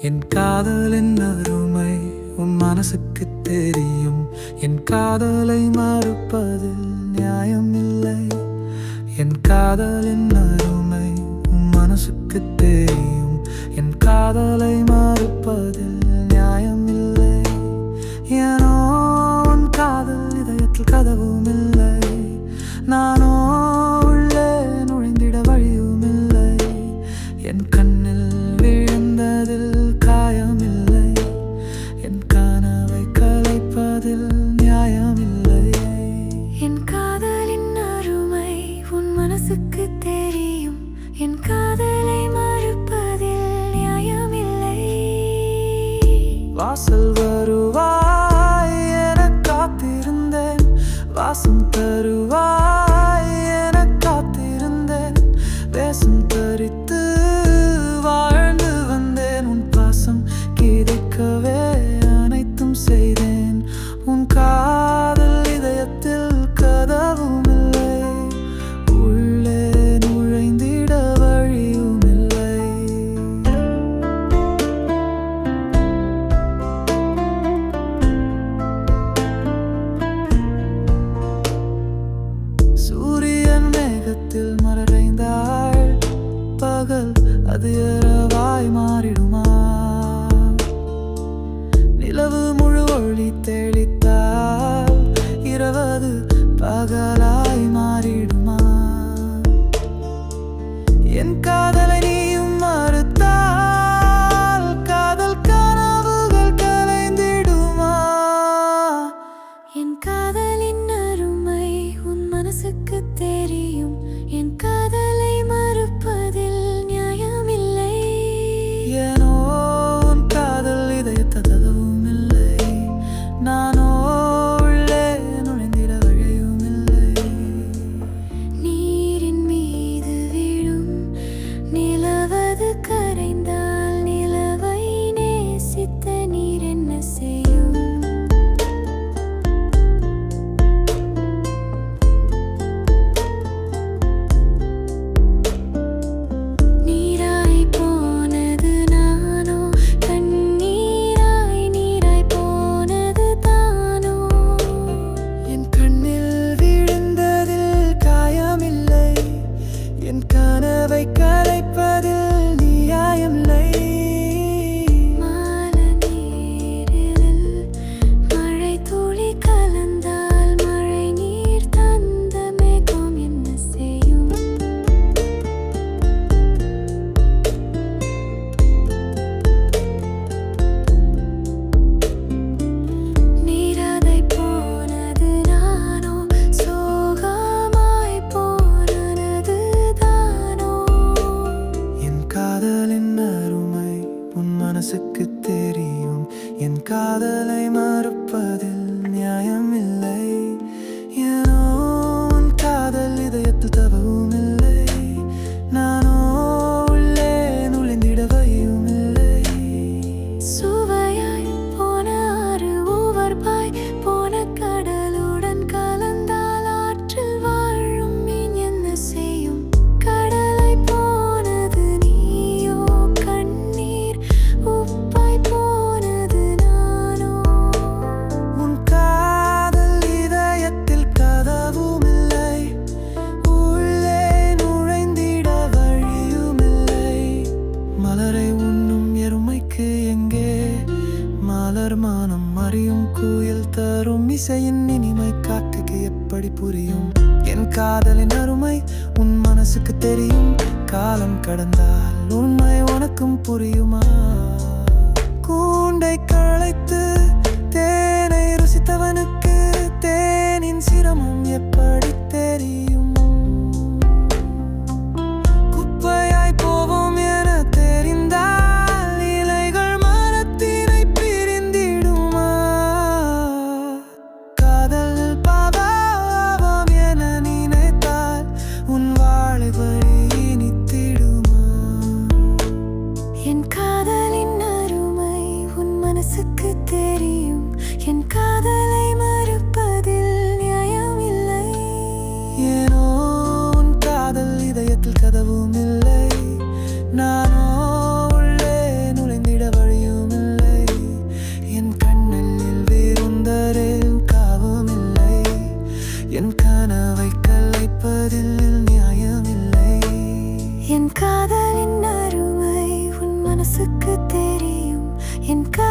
என் காதலின் அருமை உன் மனசுக்கு தெரியும். என் காதலை மறுப்பதில் நியாயம் இல்லை என் காதலின் அருமை உன் மனசுக்கு தெரியும். So. I got. like a மனசுக்கு தெரியும். என் காதலை மறுப்பதில் வருமானம் அறியும் குயில் தரும் இசையின் இனிமை காட்டுக்கு எப்படி புரியும்? என் காதலின் அருமை உன் மனசுக்கு தெரியும். காலம் கடந்தால் உண்மை உனக்கும் புரியுமா? கூண்டை களைத்து தே மனசுக்கு தெரியும். என் க